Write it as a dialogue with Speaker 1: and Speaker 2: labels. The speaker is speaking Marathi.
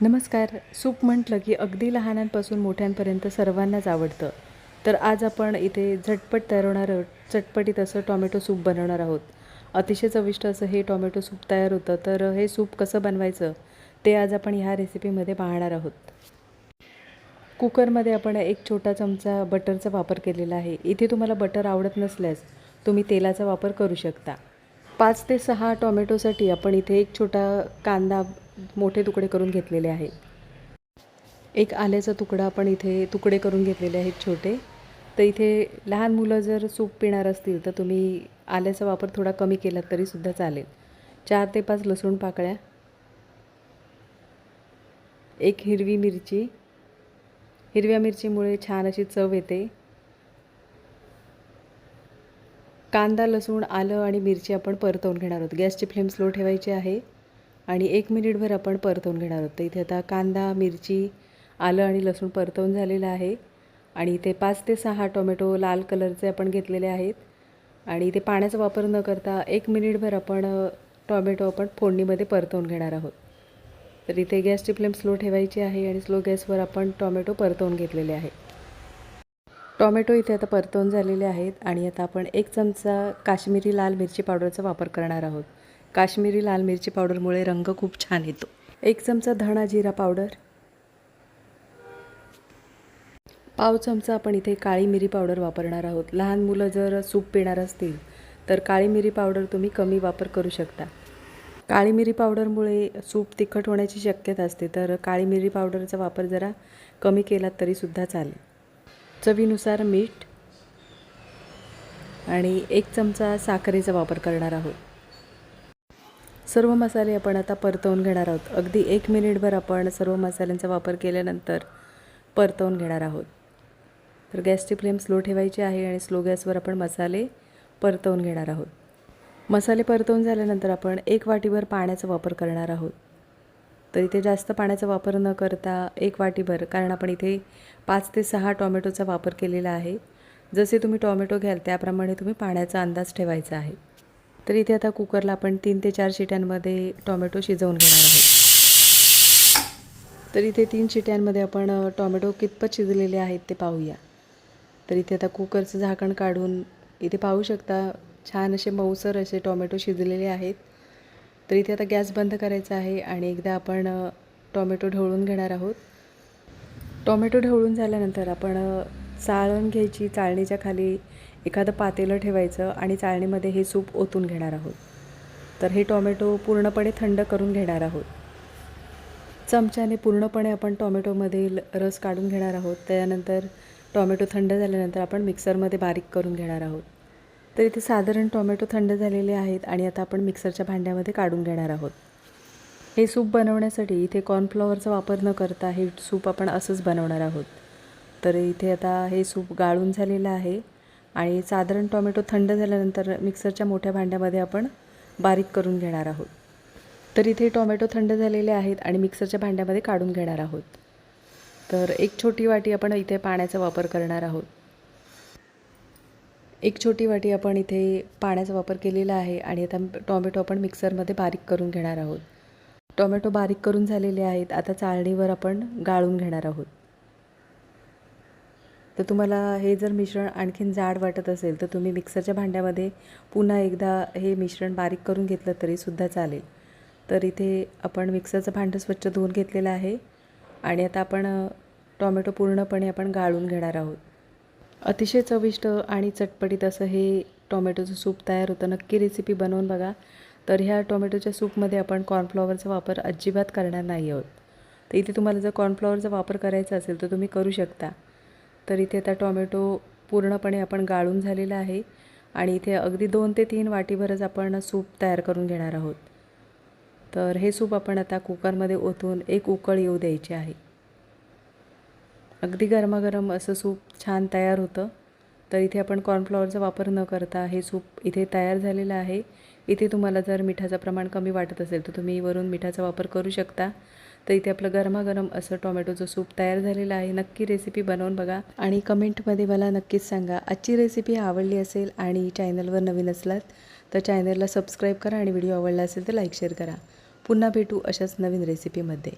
Speaker 1: नमस्कार. सूप म्हटलं की अगदी लहानांपासून मोठ्यांपर्यंत सर्वांनाच आवडतं. तर आज आपण इथे झटपट तयार होणारं चटपटीत असं टॉमॅटो सूप बनवणार आहोत. अतिशय चविष्ट असं हे टॉमॅटो सूप तयार होतं. तर हे सूप कसं बनवायचं ते आज आपण ह्या रेसिपीमध्ये पाहणार आहोत. कुकरमध्ये आपण एक छोटा चमचा बटरचा वापर केलेला आहे. इथे तुम्हाला बटर आवडत नसल्यास तुम्ही तेलाचा वापर करू शकता. पाच ते सहा टॉमॅटोसाठी आपण इथे एक छोटा कांदा मोठे तुकडे करून घेतलेले आहेत. एक आल्याचा तुकडा आपण इथे तुकडे करून घेतलेले आहेत छोटे. तर इथे लहान मुलं जर सूप पिणार असतील तर तुम्ही आल्याचा वापर थोडा कमी केला तरीसुद्धा चालेल. चार ते पाच लसूण पाकळ्या. एक हिरवी मिरची. हिरव्या मिरचीमुळे छान अशी चव येते. कांदा लसूण आलं आणि मिरची आपण परतवून घेणार आहोत. गॅसची फ्लेम स्लो ठेवायची आहे. आणि एक मिनिटभर आपण परतवून घेणार आहोत. तर इथे आता कांदा मिरची आलं आणि लसूण परतवून झालेलं आहे. आणि इथे पाच ते सहा टोमॅटो लाल कलरचे आपण घेतलेले आहेत. आणि इथे पाण्याचा वापर न करता एक मिनिटभर आपण टोमॅटो आपण फोडणीमध्ये परतवून घेणार आहोत. तर इथे गॅसची फ्लेम स्लो ठेवायची आहे आणि स्लो गॅसवर आपण टोमॅटो परतवून घेतलेले आहे. टोमॅटो इथे आता परतवून झालेले आहेत आणि आता आपण एक चमचा काश्मीरी लाल मिरची पावडरचा वापर करणार आहोत. काश्मीरी लाल मिरची पावडरमुळे रंग खूप छान येतो. एक चमचा धणा जिरा पावडर. पाव चमचा आपण इथे काळी मिरी पावडर वापरणार आहोत. लहान मुलं जर सूप पिणार असतील तर काळी मिरी पावडर तुम्ही कमी वापर करू शकता. काळी मिरी पावडरमुळे सूप तिखट होण्याची शक्यता असते तर काळी मिरी पावडरचा वापर जरा कमी केला तरीसुद्धा चालेल. चवीनुसार मीठ आणि एक चमचा साखरेचा वापर करणार आहोत. सर्व मसाले आपण आता परतवून घेणार आहोत. अगदी एक मिनिटभर आपण सर्व मसाल्यांचा वापर केल्यानंतर परतवून घेणार आहोत. तर गॅसची फ्लेम स्लो ठेवायची आहे आणि स्लो गॅसवर आपण मसाले परतवून घेणार आहोत. मसाले परतवून झाल्यानंतर आपण एक वाटीभर पाण्याचा वापर करणार आहोत. तर इथे जास्त पाण्याचा वापर न करता एक वाटीभर कारण आपण इथे पाच ते सहा टॉमॅटोचा वापर केलेला आहे. जसे तुम्ही टॉमॅटो घ्याल त्याप्रमाणे तुम्ही पाण्याचा अंदाज ठेवायचा आहे. तर इथे आता कुकरला आपण तीन ते चार शिट्यांमध्ये टॉमॅटो शिजवून घेणार आहोत. तर इथे तीन शिट्यांमध्ये आपण टॉमॅटो कितपत शिजलेले आहेत ते पाहूया. तर इथे आता कुकरचं झाकण काढून इथे पाहू शकता छान असे मऊसर असे टॉमॅटो शिजलेले आहेत. तर इथे आता गॅस बंद करायचा आहे आणि एकदा आपण टॉमॅटो ढवळून घेणार आहोत. टॉमॅटो ढवळून झाल्यानंतर आपण चाळण घ्यायची चाळणीच्या खाली एखादं पातेलं ठेवायचं आणि चाळणीमध्ये हे सूप ओतून घेणार आहोत. तर हे टॉमॅटो पूर्णपणे थंड करून घेणार आहोत. चमच्याने पूर्णपणे आपण टॉमॅटोमधील रस काढून घेणार आहोत. त्यानंतर टॉमॅटो थंड झाल्यानंतर आपण मिक्सरमध्ये बारीक करून घेणार आहोत. तर इथे साधारण टॉमॅटो थंड झालेले आहेत आणि आता आपण मिक्सरच्या भांड्यामध्ये काढून घेणार आहोत. हे सूप बनवण्यासाठी इथे कॉर्नफ्लॉवरचा वापर न करता हे सूप आपण असंच बनवणार आहोत. तर इथे आता हे सूप गाळून झालेलं आहे. आणि साधारण टॉमॅटो थंड झाल्यानंतर मिक्सरच्या मोठ्या भांड्यामध्ये आपण बारीक करून घेणार आहोत. तर इथे टोमॅटो थंड झालेले आहेत आणि मिक्सरच्या भांड्यामध्ये काढून घेणार आहोत. तर एक छोटी वाटी आपण इथे पाण्याचा वापर करणार आहोत. एक छोटी वाटी आपण इथे पाण्याचा वापर केलेला आहे आणि आता टॉमॅटो आपण मिक्सरमध्ये बारीक करून घेणार आहोत. टोमॅटो बारीक करून झालेले आहेत. आता चाळणीवर आपण गाळून घेणार आहोत. तर तुम्हाला हे जर मिश्रण आणखीन जाड वाटत असेल तर तुम्ही मिक्सरच्या भांड्यामध्ये पुन्हा एकदा हे मिश्रण बारीक करून घेतलं तरीसुद्धा चालेल. तर इथे आपण मिक्सरचं भांडं स्वच्छ धुवून घेतलेलं आहे आणि आता आपण टॉमॅटो पूर्णपणे आपण गाळून घेणार आहोत. अतिशय चविष्ट आणि चटपटीत असं हे टॉमॅटोचं सूप तयार होतं. नक्की रेसिपी बनवून बघा. तर ह्या टॉमॅटोच्या सूपमध्ये आपण कॉर्नफ्लॉवरचा वापर अजिबात करणार नाही आहोत. तर इथे तुम्हाला जर कॉर्नफ्लॉवरचा वापर करायचा असेल तर तुम्ही करू शकता. तर इथे आता टॉमॅटो पूर्णपणे आपण गाळून झालेला आहे आणि इथे अगदी दोन ते तीन वाटीभरच आपण सूप तयार करून घेणार आहोत. तर हे सूप आपण आता कुकरमध्ये ओतून एक उकळ येऊ द्यायची आहे. अगदी गरमागरम असं सूप छान तयार होतं. तर इथे आपण कॉर्नफ्लॉवरचा वापर न करता हे सूप इथे तयार झालेलं आहे. इथे तुम्हाला जर मिठाचं प्रमाण कमी वाटत असेल तर तुम्ही वरून मिठाचा वापर करू शकता. तर इथे आपलं गरमागरम असं टोमॅटोचं सूप तयार झालेलं आहे. नक्की रेसिपी बनवून बघा. आणि कमेंटमध्ये मला नक्कीच सांगा आजची रेसिपी आवडली असेल आणि चॅनलवर नवीन असलात तर चॅनलला सबस्क्राईब करा आणि व्हिडिओ आवडला असेल तर लाईक शेअर करा. पुन्हा भेटू अशाच नवीन रेसिपीमध्ये